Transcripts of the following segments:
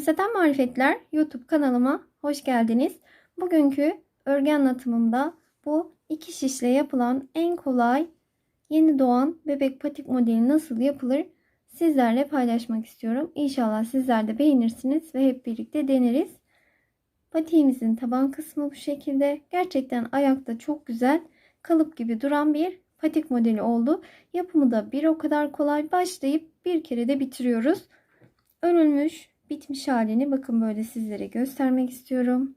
Gülümseten Marifetler YouTube kanalıma hoş geldiniz. Bugünkü örgü anlatımımda bu iki şişle yapılan en kolay yeni doğan bebek patik modeli nasıl yapılır sizlerle paylaşmak istiyorum. İnşallah sizler de beğenirsiniz ve hep birlikte deneriz. Patiğimizin taban kısmı bu şekilde. Gerçekten ayakta çok güzel kalıp gibi duran bir patik modeli oldu. Yapımı da bir o kadar kolay başlayıp bir kere de bitiriyoruz. Örülmüş bitmiş halini bakın böyle sizlere göstermek istiyorum.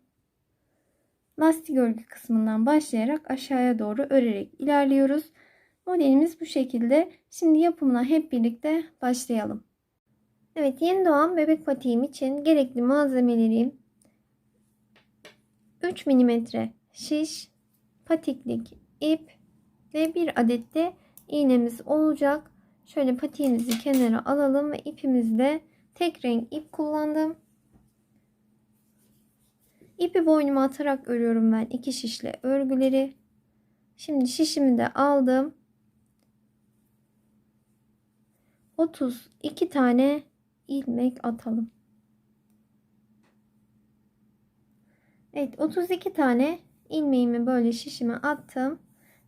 Lastik örgü kısmından başlayarak aşağıya doğru örerek ilerliyoruz. Modelimiz bu şekilde. Şimdi yapımına hep birlikte başlayalım. Evet yeni doğan bebek patiğim için gerekli malzemelerim 3 mm şiş, patiklik ip ve bir adet de iğnemiz olacak. Şöyle patiğimizi kenara alalım ve ipimizde tek renk ip kullandım. İpi boynuma atarak örüyorum ben iki şişle örgüleri. Şimdi şişimi de aldım. 32 tane ilmek atalım. Evet 32 tane ilmeğimi böyle şişime attım.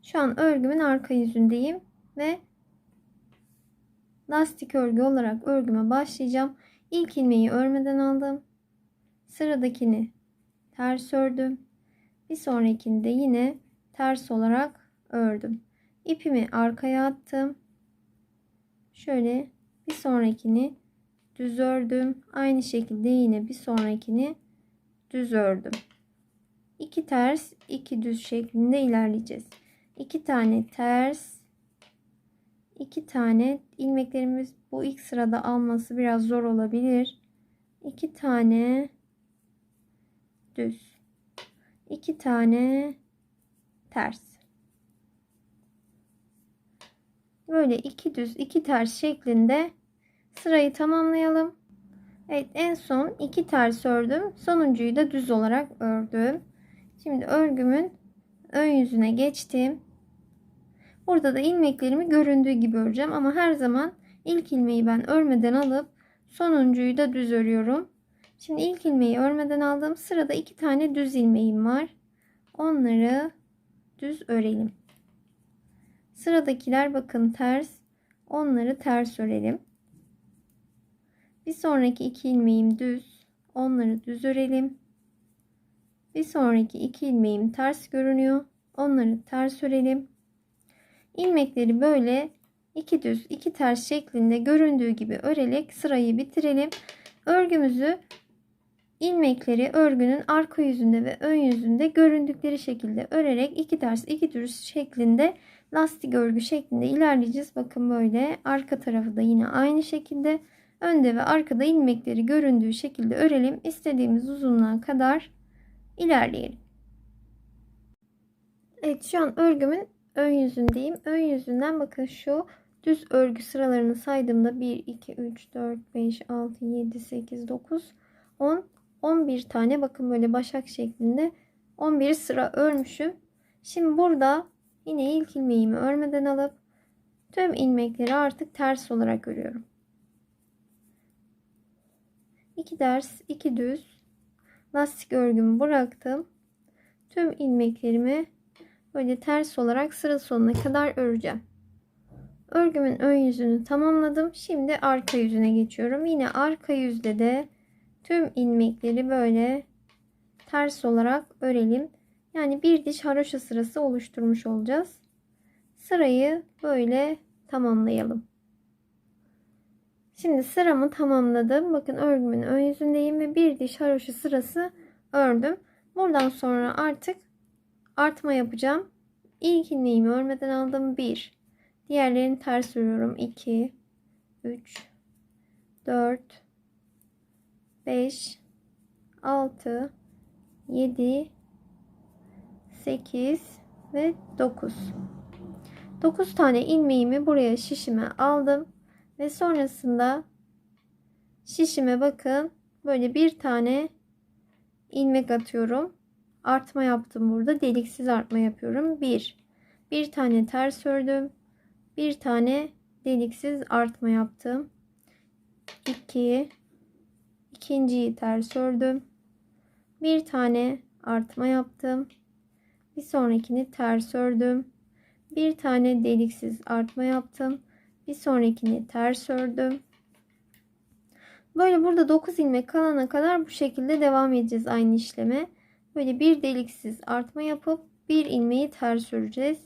Şu an örgümün arka yüzündeyim ve lastik örgü olarak örgüme başlayacağım. İlk ilmeği örmeden aldım. Sıradakini ters ördüm. Bir sonrakini de yine ters olarak ördüm. İpimi arkaya attım. Şöyle bir sonrakini düz ördüm. Aynı şekilde yine bir sonrakini düz ördüm. İki ters, iki düz şeklinde ilerleyeceğiz. İki tane ters, iki tane ilmeklerimiz bu ilk sırada alması biraz zor olabilir. İki tane düz. iki tane ters. Böyle iki düz, iki ters şeklinde sırayı tamamlayalım. Evet en son iki ters ördüm. Sonuncuyu da düz olarak ördüm. Şimdi örgümün ön yüzüne geçtim. Burada da ilmeklerimi göründüğü gibi öreceğim ama her zaman ilk ilmeği ben örmeden alıp sonuncuyu da düz örüyorum. Şimdi ilk ilmeği örmeden aldım. Sırada iki tane düz ilmeğim var. Onları düz örelim. Sıradakiler bakın ters. Onları ters örelim. Bir sonraki iki ilmeğim düz. Onları düz örelim. Bir sonraki iki ilmeğim ters görünüyor. Onları ters örelim. İlmekleri böyle iki düz iki ters şeklinde göründüğü gibi örerek sırayı bitirelim. Örgümüzü ilmekleri örgünün arka yüzünde ve ön yüzünde göründükleri şekilde örerek iki ters iki düz şeklinde lastik örgü şeklinde ilerleyeceğiz. Bakın böyle arka tarafı da yine aynı şekilde önde ve arkada ilmekleri göründüğü şekilde örelim. İstediğimiz uzunluğa kadar ilerleyelim. Evet şu an örgümün ön yüzündeyim. Ön yüzünden bakın şu düz örgü sıralarını saydığımda 1, 2, 3, 4, 5, 6, 7, 8, 9, 10, 11 tane bakın böyle başak şeklinde 11 sıra örmüşüm. Şimdi burada yine ilk ilmeğimi örmeden alıp tüm ilmekleri artık ters olarak örüyorum. 2 ders, 2 düz lastik örgümü bıraktım. Tüm ilmeklerimi böyle ters olarak sıra sonuna kadar öreceğim. Örgümün ön yüzünü tamamladım. Şimdi arka yüzüne geçiyorum. Yine arka yüzde de tüm ilmekleri böyle ters olarak örelim. Yani bir diş haroşa sırası oluşturmuş olacağız. Sırayı böyle tamamlayalım. Şimdi sıramı tamamladım. Bakın örgümün ön yüzündeyim ve bir diş haroşa sırası ördüm. Buradan sonra artık artma yapacağım. İlk ilmeğimi örmeden aldım. 1. Diğerlerini ters örüyorum. 2 3 4 5 6 7 8 ve 9 9 tane ilmeğimi buraya şişime aldım ve sonrasında şişime bakın böyle bir tane ilmek atıyorum artma yaptım burada. Deliksiz artma yapıyorum. 1. Bir tane ters ördüm. Bir tane deliksiz artma yaptım. 2. ikinciyi ters ördüm. Bir tane artma yaptım. Bir sonrakini ters ördüm. Bir tane deliksiz artma yaptım. Bir sonrakini ters ördüm. Böyle burada 9 ilmek kalana kadar bu şekilde devam edeceğiz aynı işleme. Böyle bir deliksiz artma yapıp bir ilmeği ters öreceğiz.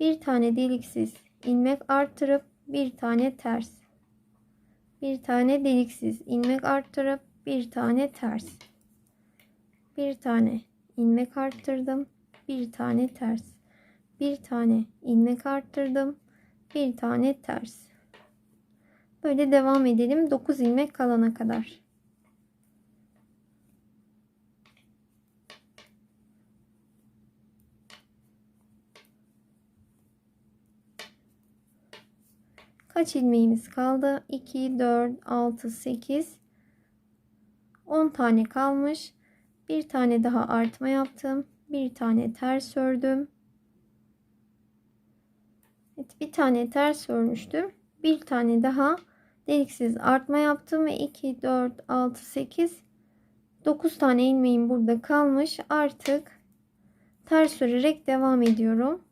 Bir tane deliksiz ilmek arttırıp bir tane ters. Bir tane deliksiz ilmek arttırıp bir tane ters. Bir tane ilmek arttırdım. Bir tane ters. Bir tane ilmek arttırdım. Bir tane ters. Böyle devam edelim 9 ilmek kalana kadar. Kaç ilmeğimiz kaldı? 2, 4, 6, 8, 10 tane kalmış. Bir tane daha artma yaptım. Bir tane ters ördüm. Evet, bir tane ters örmüştüm. Bir tane daha deliksiz artma yaptım ve 2, 4, 6, 8, 9 tane ilmeğim burada kalmış. Artık ters örerek devam ediyorum.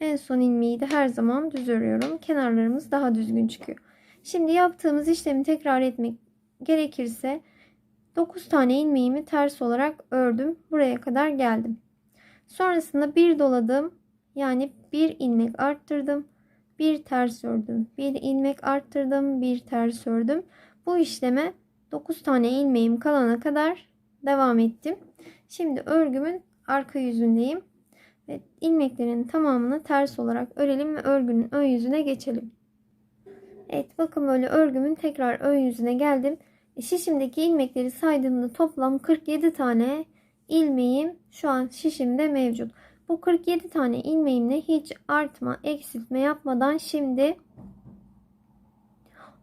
En son ilmeği de her zaman düz örüyorum. Kenarlarımız daha düzgün çıkıyor. Şimdi yaptığımız işlemi tekrar etmek gerekirse 9 tane ilmeğimi ters olarak ördüm. Buraya kadar geldim. Sonrasında bir doladım. Yani bir ilmek arttırdım. Bir ters ördüm. Bir ilmek arttırdım. Bir ters ördüm. Bu işleme 9 tane ilmeğim kalana kadar devam ettim. Şimdi örgümün arka yüzündeyim. Ve ilmeklerin tamamını ters olarak örelim ve örgünün ön yüzüne geçelim. Evet bakın böyle örgümün tekrar ön yüzüne geldim. E, şişimdeki ilmekleri saydığımda toplam 47 tane ilmeğim şu an şişimde mevcut. Bu 47 tane ilmeğimle hiç artma, eksiltme yapmadan şimdi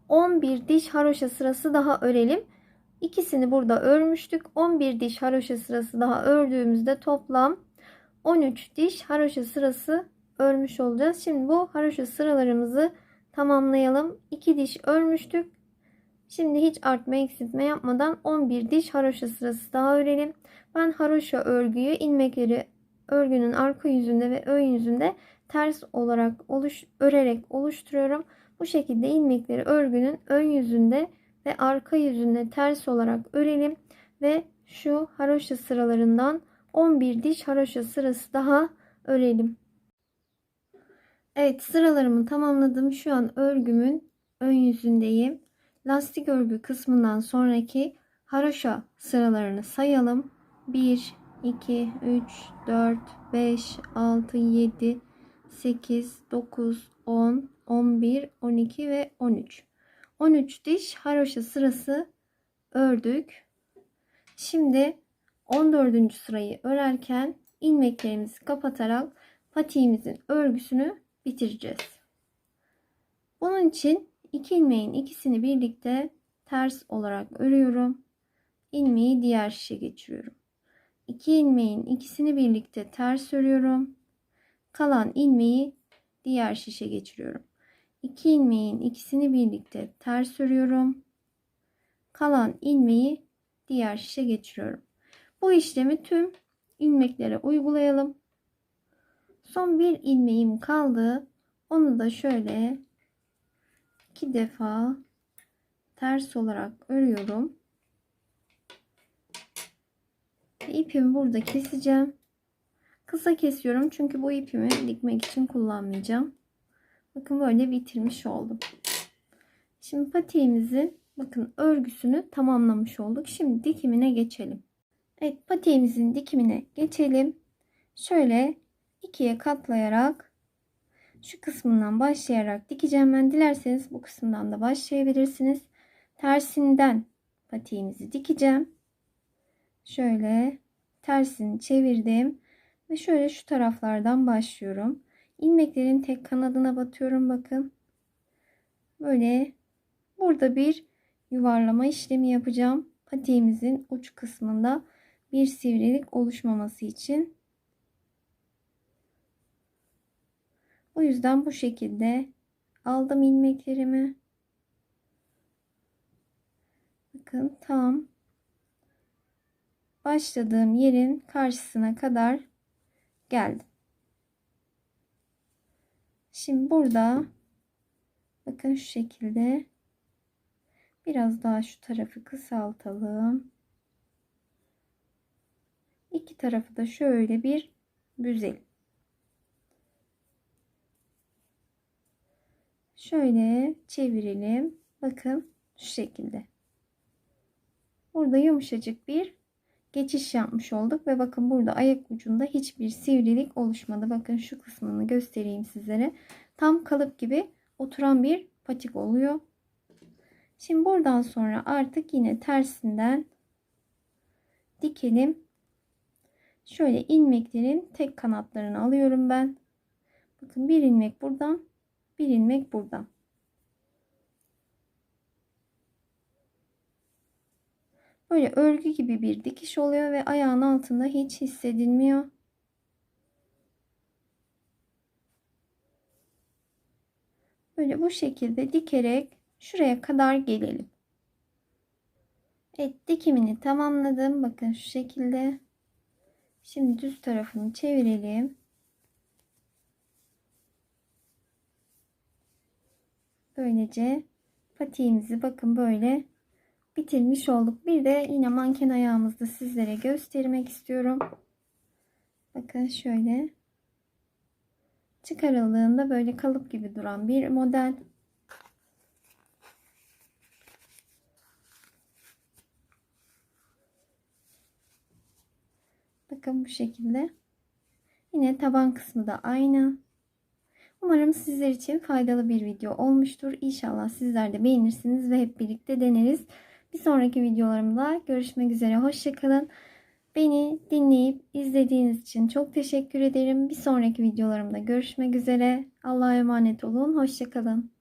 11 diş haroşa sırası daha örelim. İkisini burada örmüştük. 11 diş haroşa sırası daha ördüğümüzde toplam 13 diş haroşa sırası örmüş olacağız. Şimdi bu haroşa sıralarımızı tamamlayalım. 2 diş örmüştük. Şimdi hiç artma eksiltme yapmadan 11 diş haroşa sırası daha örelim. Ben haroşa örgüyü ilmekleri örgünün arka yüzünde ve ön yüzünde ters olarak oluş, örerek oluşturuyorum. Bu şekilde ilmekleri örgünün ön yüzünde ve arka yüzünde ters olarak örelim ve şu haroşa sıralarından 11 diş haroşa sırası daha örelim. Evet sıralarımı tamamladım. Şu an örgümün ön yüzündeyim. Lastik örgü kısmından sonraki haroşa sıralarını sayalım. 1, 2, 3, 4, 5, 6, 7, 8, 9, 10, 11, 12 ve 13. 13 diş haroşa sırası ördük. Şimdi 14. sırayı örerken ilmeklerimizi kapatarak patiğimizin örgüsünü bitireceğiz. Bunun için iki ilmeğin ikisini birlikte ters olarak örüyorum. İlmeği diğer şişe geçiriyorum. İki ilmeğin ikisini birlikte ters örüyorum. Kalan ilmeği diğer şişe geçiriyorum. İki ilmeğin ikisini birlikte ters örüyorum. Kalan ilmeği diğer şişe geçiriyorum. Bu işlemi tüm ilmeklere uygulayalım. Son bir ilmeğim kaldı. Onu da şöyle iki defa ters olarak örüyorum. İpimi burada keseceğim. Kısa kesiyorum çünkü bu ipimi dikmek için kullanmayacağım. Bakın böyle bitirmiş oldum. Şimdi patiğimizin bakın örgüsünü tamamlamış olduk. Şimdi dikimine geçelim. Evet patiğimizin dikimine geçelim. Şöyle ikiye katlayarak şu kısmından başlayarak dikeceğim ben. Dilerseniz bu kısımdan da başlayabilirsiniz. Tersinden patiğimizi dikeceğim. Şöyle tersini çevirdim ve şöyle şu taraflardan başlıyorum. İlmeklerin tek kanadına batıyorum bakın. Böyle Burada bir yuvarlama işlemi yapacağım. Patiğimizin uç kısmında bir sivrilik oluşmaması için. O yüzden bu şekilde aldım ilmeklerimi. Bakın tam başladığım yerin karşısına kadar geldim. Şimdi burada bakın şu şekilde biraz daha şu tarafı kısaltalım. İki tarafı da şöyle bir büzelim. Şöyle çevirelim. Bakın şu şekilde. Burada yumuşacık bir geçiş yapmış olduk ve bakın burada ayak ucunda hiçbir sivrilik oluşmadı. Bakın şu kısmını göstereyim sizlere. Tam kalıp gibi oturan bir patik oluyor. Şimdi buradan sonra artık yine tersinden dikelim. Şöyle ilmeklerin tek kanatlarını alıyorum ben. Bakın bir ilmek buradan, bir ilmek buradan. Böyle örgü gibi bir dikiş oluyor ve ayağın altında hiç hissedilmiyor. Böyle bu şekilde dikerek şuraya kadar gelelim. Evet dikimini tamamladım. Bakın şu şekilde. Şimdi düz tarafını çevirelim. Böylece patiğimizi bakın böyle bitirmiş olduk. Bir de yine manken ayağımızda sizlere göstermek istiyorum. Bakın şöyle çıkarıldığında böyle kalıp gibi duran bir model. Bakın bu şekilde. Yine taban kısmı da aynı. Umarım sizler için faydalı bir video olmuştur. İnşallah sizler de beğenirsiniz ve hep birlikte deneriz. Bir sonraki videolarımda görüşmek üzere. Hoşçakalın. Beni dinleyip izlediğiniz için çok teşekkür ederim. Bir sonraki videolarımda görüşmek üzere. Allah'a emanet olun. Hoşçakalın.